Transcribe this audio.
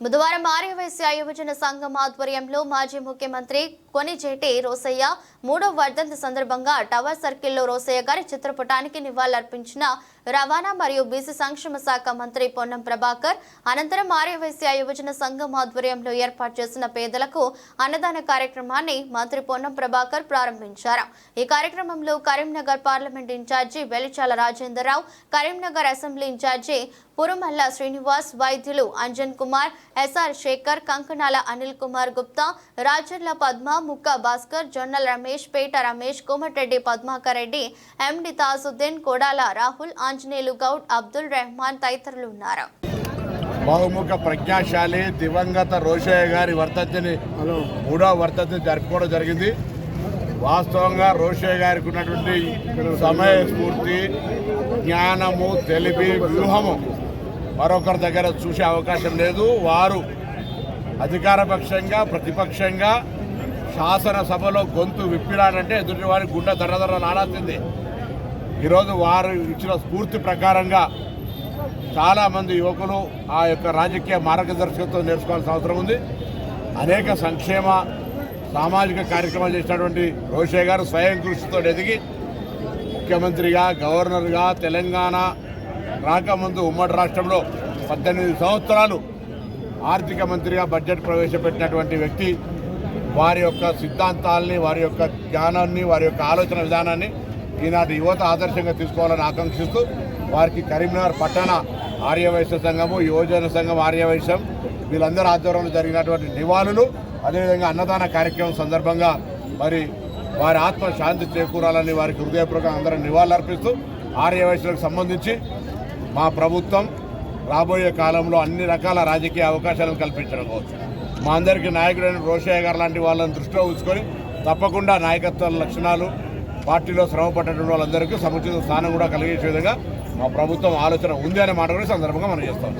బుధవారం ఆర్యవైశ్య యువజన సంఘం ఆధ్వర్యంలో మాజీ ముఖ్యమంత్రి కొనిజేటి రోసయ్య మూడో వర్ధంతి సందర్భంగా టవర్ సర్కిల్లో రోసయ్య గారి చిత్రపటానికి నివాళులర్పించిన రవాణా మరియు బీసీ సంక్షేమ శాఖ మంత్రి పొన్నం ప్రభాకర్ అనంతరం ఆర్యవైశ్య యువజన సంఘం ఆధ్వర్యంలో ఏర్పాటు చేసిన పేదలకు అన్నదాన కార్యక్రమాన్ని మంత్రి పొన్నం ప్రభాకర్ ప్రారంభించారు. ఈ కార్యక్రమంలో Karimnagar parliament in charge Velichala Rajendrarao Karimnagar assembly in charge Purumalla Srinivas Vaidyula Anjan Kumar SR Shekhar Kankanala Anil Kumar Gupta Rajarla Padma Mukka Bhaskar Jonnala Ramesh పేట రమేష్ కోమటిరెడ్డి పద్మాకర్ రెడ్డి ఎండి తాజుద్దీన్ కోడాల రాహుల్ ఆంజనేయులు గౌడ్ అబ్దుల్ రెహమాన్ తదితరులు ఉన్నారు. బహుముఖ ప్రజ్ఞాశాలి దివంగత రోషయ్య గారి వర్ధంతిని మూడో వర్ధంతిని జరుపుకోవడం జరిగింది. వాస్తవంగా రోషయ్య గారికి ఉన్నటువంటి సమయ స్ఫూర్తి జ్ఞానము తెలివి వ్యూహము మరొకరి దగ్గర చూసే అవకాశం లేదు. వారు అధికారపక్షంగా ప్రతిపక్షంగా శాసనసభలో గొంతు విప్పినాడంటే ఎదుటి వారి గుండె దరదర నాడాల్సిందే ఈరోజు వారు ఇచ్చిన స్ఫూర్తి ప్రకారంగా చాలామంది యువకులు ఆ యొక్క రాజకీయ మార్గదర్శకత్వం నేర్చుకోవాల్సిన అవసరం ఉంది. అనేక సంక్షేమ సామాజిక కార్యక్రమాలు చేసినటువంటి రోషే గారు స్వయం కృషితో ఎదిగి ముఖ్యమంత్రిగా గవర్నర్గా తెలంగాణ రాకముందు ఉమ్మడి రాష్ట్రంలో పద్దెనిమిది సంవత్సరాలు ఆర్థిక మంత్రిగా బడ్జెట్ ప్రవేశపెట్టినటువంటి వ్యక్తి. వారి యొక్క సిద్ధాంతాల్ని వారి యొక్క జ్ఞానాన్ని వారి యొక్క ఆలోచన విధానాన్ని ఈనాటి యువత ఆదర్శంగా తీసుకోవాలని ఆకాంక్షిస్తూ వారికి కరీంనగర్ పట్టణ ఆర్యవైశ్య సంఘము యువజన సంఘం ఆర్యవైశ్యం వీళ్ళందరూ ఆధ్వర్యంలో జరిగినటువంటి నివాళులు అదేవిధంగా అన్నదాన కార్యక్రమం సందర్భంగా మరి వారి ఆత్మ శాంతి చేకూరాలని వారికి హృదయపూర్వకంగా అందరం నివాళులర్పిస్తూ ఆర్యవైశ్యులకు సంబంధించి మా ప్రభుత్వం రాబోయే కాలంలో అన్ని రకాల రాజకీయ అవకాశాలను కల్పించడం కోసం మా అందరికీ నాయకుడైన రోషయ్య గారు లాంటి వాళ్ళని దృష్టిలో ఉంచుకొని తప్పకుండా నాయకత్వ లక్షణాలు పార్టీలో శ్రమ పడ్డటువంటి వాళ్ళందరికీ సముచిత స్థానం కూడా కలిగించే విధంగా మా ప్రభుత్వం ఆలోచన ఉంది అనే మాట కూడా సందర్భంగా మనం చేస్తాం.